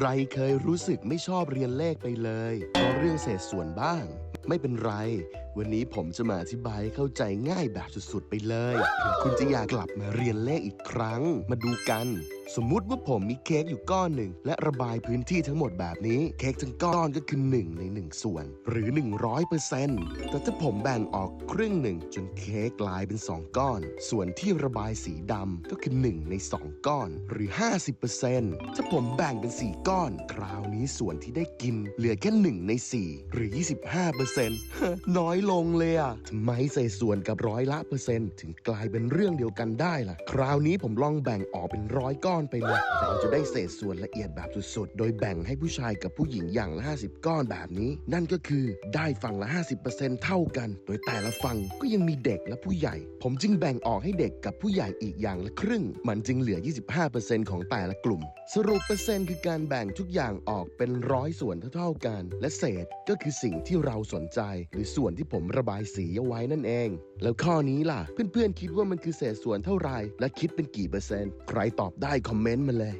ใครเคยรู้สึกไม่ชอบเรียนเลขไปเลยเพราะเรื่องเศษส่วนบ้าง ไม่เป็นไร วันนี้ผมจะมาอธิบายให้เข้าใจง่ายแบบสุดๆไปเลย คุณจะอยากกลับมาเรียนเลขอีกครั้ง มาดูกัน สมมุติว่าผมมีเค้กอยู่ก้อนหนึ่ง และระบายพื้นที่ทั้งหมดแบบนี้ เค้กทั้งก้อนก็คือ 1 ใน 1 ส่วน หรือ 100%แต่ถ้าผมแบ่งออกครึ่งหนึ่งจนเค้กกลายเป็น 2 ก้อน ส่วนที่ระบายสีดำก็คือ 1 ใน 2 ก้อนหรือ 50%ถ้าผมแบ่งเป็น 4 ก้อน คราวนี้ส่วนที่ได้กิน เหลือแค่ 1 ใน 4 หรือ 25%น้อยลงเลยอะทำไมใส่ส่วนกับร้อยละเปอร์เซ็นต์ถึงกลายเป็นเรื่องเดียวกันได้ล่ะ คราวนี้ผมลองแบ่งออกเป็นร้อยก้อนอนไปเลย เราจะได้เศษส่วนละเอียดแบบสุดๆ โดยแบ่งให้ผู้ชายกับผู้หญิงอย่างละ 50 ก้อนแบบนี้ นั่นก็คือได้ฝั่งละ 50%เท่ากัน โดยแต่ละฝั่งก็ยังมีเด็กและผู้ใหญ่ ผมจึงแบ่งออกให้เด็กกับผู้ใหญ่อีกอย่างละครึ่ง มันจึงเหลือ 25%ของแต่ละกลุ่ม สรุปเปอร์เซ็นต์คือการแบ่งทุกอย่างออกเป็นร้อยส่วนเท่าๆกัน และเศษก็คือสิ่งที่เราสนใจ หรือส่วนที่ผมระบายสีเอาไว้นั่นเอง แล้วข้อนี้ล่ะ เพื่อนๆคิดว่ามันคือเศษส่วนเท่าไหร่และคิดเป็นกี่เปอร์เซ็นต์ ใครตอบได้คอมเมนต์มาเลย